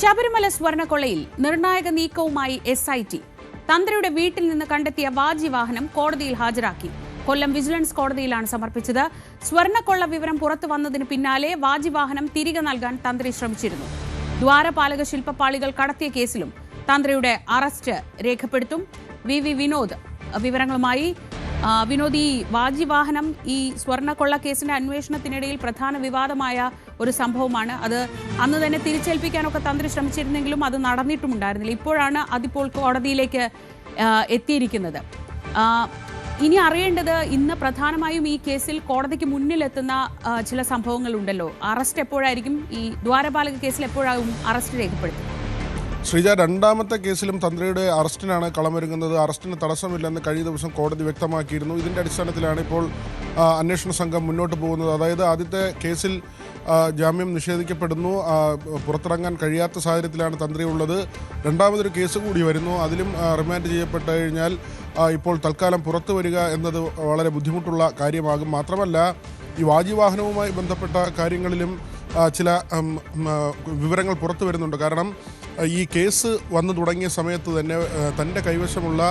ശബരിമല സ്വർണക്കൊള്ളയിൽ നിർണായക നീക്കവുമായി എസ് ഐ ടി തന്ത്രിയുടെ വീട്ടിൽ നിന്ന് കണ്ടെത്തിയ വാജി വാഹനം കോടതിയിൽ ഹാജരാക്കി. കൊല്ലം വിജിലൻസ് കോടതിയിലാണ് സമർപ്പിച്ചത്. സ്വർണക്കൊള്ള വിവരം പുറത്തു വന്നതിന് പിന്നാലെ വാജി വാഹനം തിരികെ നൽകാൻ തന്ത്രി ശ്രമിച്ചിരുന്നു. ദ്വാരപാലക ശില്പപ്പാളികൾ കടത്തിയ കേസിലും തന്ത്രിയുടെ അറസ്റ്റ് രേഖപ്പെടുത്തും. വി വി വിനോദ് വിവരങ്ങളുമായി വിനോദ് ഈ വാജി വാഹനം ഈ സ്വർണക്കൊള്ള കേസിന്റെ അന്വേഷണത്തിനിടയിൽ പ്രധാന വിവാദമായ ഒരു സംഭവമാണ്. അത് അന്ന് തന്നെ തിരിച്ചേൽപ്പിക്കാനൊക്കെ തന്ത്രി ശ്രമിച്ചിരുന്നെങ്കിലും അത് നടന്നിട്ടുമുണ്ടായിരുന്നില്ല. ഇപ്പോഴാണ് അതിപ്പോൾ കോടതിയിലേക്ക് എത്തിയിരിക്കുന്നത്. ഇനി അറിയേണ്ടത് ഇന്ന് പ്രധാനമായും ഈ കേസിൽ കോടതിക്ക് മുന്നിലെത്തുന്ന ചില സംഭവങ്ങളുണ്ടല്ലോ. അറസ്റ്റ് എപ്പോഴായിരിക്കും? ഈ ദ്വാരപാലക കേസിൽ എപ്പോഴാകും അറസ്റ്റ് രേഖപ്പെടുത്തുന്നത്? ശ്രീജ രണ്ടാമത്തെ കേസിലും തന്ത്രിയുടെ അറസ്റ്റിനാണ് കളമൊരുങ്ങുന്നത്. അറസ്റ്റിന് തടസ്സമില്ലെന്ന് കഴിഞ്ഞ ദിവസം കോടതി വ്യക്തമാക്കിയിരുന്നു. ഇതിന്റെ അടിസ്ഥാനത്തിലാണ് ഇപ്പോൾ അന്വേഷണ സംഘം മുന്നോട്ട് പോകുന്നത്. അതായത് ആദ്യത്തെ കേസിൽ ജാമ്യം നിഷേധിക്കപ്പെടുന്നു. പുറത്തിറങ്ങാൻ കഴിയാത്ത സാഹചര്യത്തിലാണ് തന്ത്രി ഉള്ളത് രണ്ടാമതൊരു കേസ് കൂടി വരുന്നു. അതിലും റിമാൻഡ് ചെയ്യപ്പെട്ട് കഴിഞ്ഞാൽ ഇപ്പോൾ തൽക്കാലം പുറത്തു വരിക എന്നത് വളരെ ബുദ്ധിമുട്ടുള്ള കാര്യമാകും. മാത്രമല്ല ഈ വാജിവാഹനവുമായി ബന്ധപ്പെട്ട കാര്യങ്ങളിലും ചില വിവരങ്ങൾ പുറത്തു വരുന്നുണ്ട്. കാരണം ഈ കേസ് വന്നു തുടങ്ങിയ സമയത്ത് തന്നെ തന്റെ കൈവശമുള്ള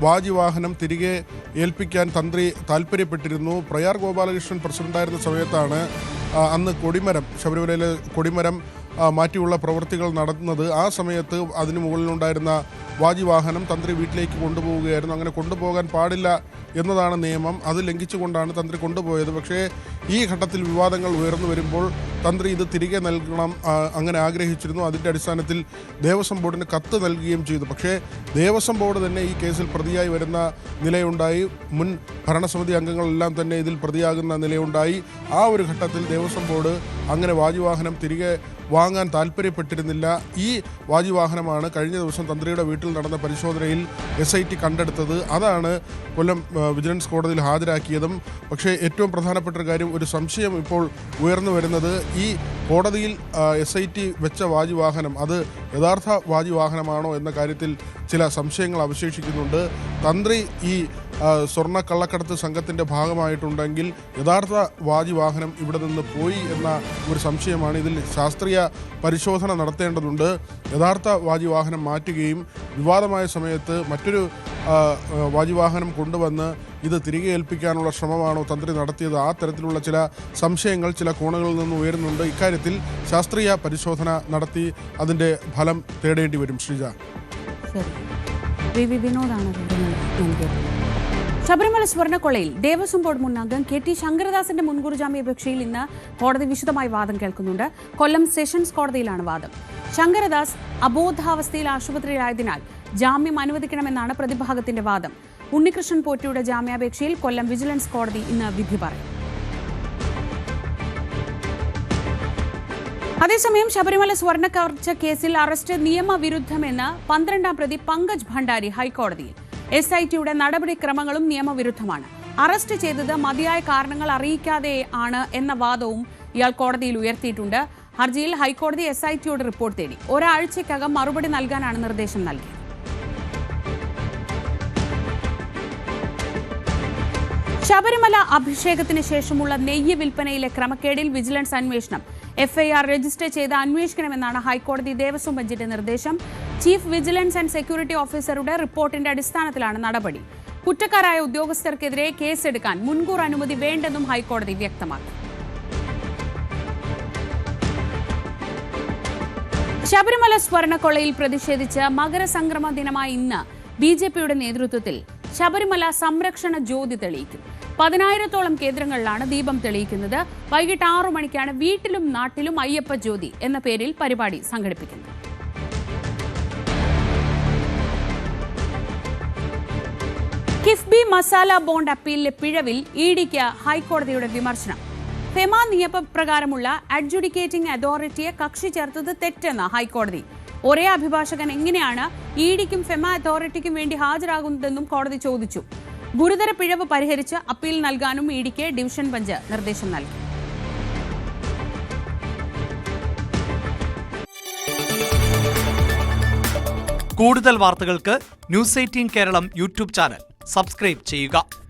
വാജിവാഹനം തിരികെ ഏൽപ്പിക്കാൻ തന്ത്രി താല്പര്യപ്പെട്ടിരുന്നു. പ്രയാർ ഗോപാലകൃഷ്ണൻ പ്രസിഡന്റായിരുന്ന സമയത്താണ് അന്ന് കൊടിമരം ശബരിമലയിലെ കൊടിമരം മാറ്റിയുള്ള പ്രവൃത്തികൾ നടന്നത്. ആ സമയത്ത് അതിന് മുകളിലുണ്ടായിരുന്ന വാജിവാഹനം തന്ത്രി വീട്ടിലേക്ക് കൊണ്ടുപോവുകയായിരുന്നു. അങ്ങനെ കൊണ്ടുപോകാൻ പാടില്ല എന്നതാണ് നിയമം. അത് ലംഘിച്ചുകൊണ്ടാണ് തന്ത്രി കൊണ്ടുപോയത്. പക്ഷേ ഈ ഘട്ടത്തിൽ വിവാദങ്ങൾ ഉയർന്നു വരുമ്പോൾ തന്ത്രി ഇത് തിരികെ നൽകണം അങ്ങനെ ആഗ്രഹിച്ചിരുന്നു. അതിന്റെ അടിസ്ഥാനത്തിൽ ദേവസ്വം ബോർഡിന് കത്ത് നൽകുകയും ചെയ്തു. പക്ഷേ ദേവസ്വം ബോർഡ് തന്നെ ഈ കേസിൽ പ്രതിയായി വരുന്ന നിലയുണ്ടായി. മുൻ ഭരണസമിതി അംഗങ്ങളെല്ലാം തന്നെ ഇതിൽ പ്രതിയാകുന്ന നിലയുണ്ടായി. ആ ഒരു ഘട്ടത്തിൽ ദേവസ്വം ബോർഡ് അങ്ങനെ വാജിവാഹനം തിരികെ വാങ്ങാൻ താല്പര്യപ്പെട്ടിരുന്നില്ല. ഈ വാജിവാഹനമാണ് കഴിഞ്ഞ ദിവസം തന്ത്രിയുടെ വീട്ടിൽ നടന്ന പരിശോധനയിൽ എസ് ഐ ടി കണ്ടെടുത്തത്. അതാണ് കൊല്ലം വിജിലൻസ് കോടതിയിൽ ഹാജരാക്കിയതും. പക്ഷേ ഏറ്റവും പ്രധാനപ്പെട്ട ഒരു കാര്യം ഒരു സംശയം ഇപ്പോൾ ഉയർന്നു വരുന്നത്. ഈ കോടതിയിൽ എസ് ഐ ടി വെച്ച വാജിവാഹനം അത് യഥാർത്ഥ വാജിവാഹനമാണോ എന്ന കാര്യത്തിൽ ചില സംശയങ്ങൾ അവശേഷിക്കുന്നുണ്ട്. തന്ത്രി ഈ സ്വർണ കള്ളക്കടത്ത് സംഘത്തിന്റെ ഭാഗമായിട്ടുണ്ടെങ്കിൽ യഥാർത്ഥ വാജിവാഹനം ഇവിടെ നിന്ന് പോയി എന്ന ഒരു സംശയമാണ്. ഇതിൽ ശാസ്ത്രീയ പരിശോധന നടത്തേണ്ടതുണ്ട്. യഥാർത്ഥ വാജി വാഹനം മാറ്റുകയും വിവാദമായ സമയത്ത് മറ്റൊരു വാജി വാഹനം വാജിവാഹനം കൊണ്ടുവന്ന് ഇത് തിരികെ ഏൽപ്പിക്കാനുള്ള ശ്രമമാണോ തന്ത്രി നടത്തിയത്? ആ തരത്തിലുള്ള ചില സംശയങ്ങൾ ചില കോണുകളിൽ നിന്ന് ഉയരുന്നുണ്ട്. ഇക്കാര്യത്തിൽ ശാസ്ത്രീയ പരിശോധന നടത്തി അതിന്റെ ഫലം തേടേണ്ടി വരും. ശ്രീജ. വിനോദാണ് ശബരിമല സ്വർണക്കൊള്ളയിൽ ദേവസ്വം ബോർഡ് മുൻ അംഗം കെ ടി ശങ്കരദാസിന്റെ മുൻകൂർ ജാമ്യാപേക്ഷയിൽ ഇന്ന് കോടതി വിശദമായി വാദം കേൾക്കുന്നുണ്ട്. കൊല്ലം സെഷൻസ് കോടതിയിലാണ് വാദം. ശങ്കരദാസ് അബോധാവസ്ഥയിൽ ആശുപത്രിയിലായതിനാൽ ജാമ്യം അനുവദിക്കണമെന്നാണ് പ്രതിഭാഗത്തിന്റെ വാദം. ഉണ്ണികൃഷ്ണൻ പോറ്റിയുടെ ജാമ്യാപേക്ഷയിൽ കൊല്ലം വിജിലൻസ് കോടതി ഇന്ന് വിധി പറയും. അതേസമയം ശബരിമല സ്വർണക്കവർച്ച കേസിൽ അറസ്റ്റ് നിയമവിരുദ്ധമെന്ന് പന്ത്രണ്ടാം പ്രതി പങ്കജ് ഭണ്ഡാരി ഹൈക്കോടതിയിൽ. എസ് ഐ ടിയുടെ നടപടിക്രമങ്ങളും നിയമവിരുദ്ധമാണ്. അറസ്റ്റ് ചെയ്തത് മതിയായ കാരണങ്ങൾ അറിയിക്കാതെ ആണ് എന്ന വാദവും ഇയാൾ കോടതിയിൽ ഉയർത്തിയിട്ടുണ്ട്. ഹർജിയിൽ ഹൈക്കോടതി എസ് ഐ ടിയോട് റിപ്പോർട്ട് തേടി. ഒരാഴ്ചയ്ക്കകം മറുപടി നൽകാനാണ് നിർദ്ദേശം നൽകിയത്. ശബരിമല അഭിഷേകത്തിന് ശേഷമുള്ള നെയ്യ് വിൽപ്പനയിലെ ക്രമക്കേടിൽ വിജിലൻസ് അന്വേഷണം. എഫ്ഐആർ രജിസ്റ്റർ ചെയ്ത് അന്വേഷിക്കണമെന്നാണ് ഹൈക്കോടതി ദേവസ്വം ബെഞ്ചിന്റെ നിർദ്ദേശം. ചീഫ് വിജിലൻസ് ആൻഡ് സെക്യൂരിറ്റി ഓഫീസറുടെ റിപ്പോർട്ടിന്റെ അടിസ്ഥാനത്തിലാണ് നടപടി. കുറ്റക്കാരായ ഉദ്യോഗസ്ഥർക്കെതിരെ കേസെടുക്കാൻ മുൻകൂർ അനുമതി വേണ്ടെന്നും ഹൈക്കോടതി വ്യക്തമാക്കി. ശബരിമല സ്വർണക്കൊള്ളയിൽ പ്രതിഷേധിച്ച് മകരസംക്രമ ദിനമായ ഇന്ന് ബി ജെ പിയുടെ നേതൃത്വത്തിൽ ശബരിമല സംരക്ഷണ ജ്യോതി തെളിയിക്കും. പതിനായിരത്തോളം കേന്ദ്രങ്ങളിലാണ് ദീപം തെളിയിക്കുന്നത്. വൈകിട്ട് ആറു മണിക്കാണ് വീട്ടിലും നാട്ടിലും അയ്യപ്പ ജ്യോതി എന്ന പേരിൽ പരിപാടി സംഘടിപ്പിക്കുന്നത്. കിഫ്ബി മസാല ബോണ്ട് അപ്പീലിലെ പിഴവിൽ ഇ ഡിക്ക് ഹൈക്കോടതിയുടെ വിമർശനം. ഫെമ നിയമപ്രകാരമുള്ള അഡ്ജുഡിക്കേറ്റിംഗ് അതോറിറ്റിയെ കക്ഷി ചേർത്തത് തെറ്റെന്ന് ഹൈക്കോടതി. ഒരേ അഭിഭാഷകൻ എങ്ങനെയാണ് ഇ ഡിക്കും ഫെമ അതോറിറ്റിക്കും വേണ്ടി ഹാജരാകുന്നതെന്നും കോടതി ചോദിച്ചു. ഗുരുതര പിഴവ് പരിഹരിച്ച് അപ്പീൽ നൽകാനും ഇ ഡിക്ക് ഡിവിഷൻ ബെഞ്ച് നിർദ്ദേശം നൽകി. കൂടുതൽ വാർത്തകൾക്ക് News Eighteen Keralam YouTube channel. Subscribe ചെയ്യുക.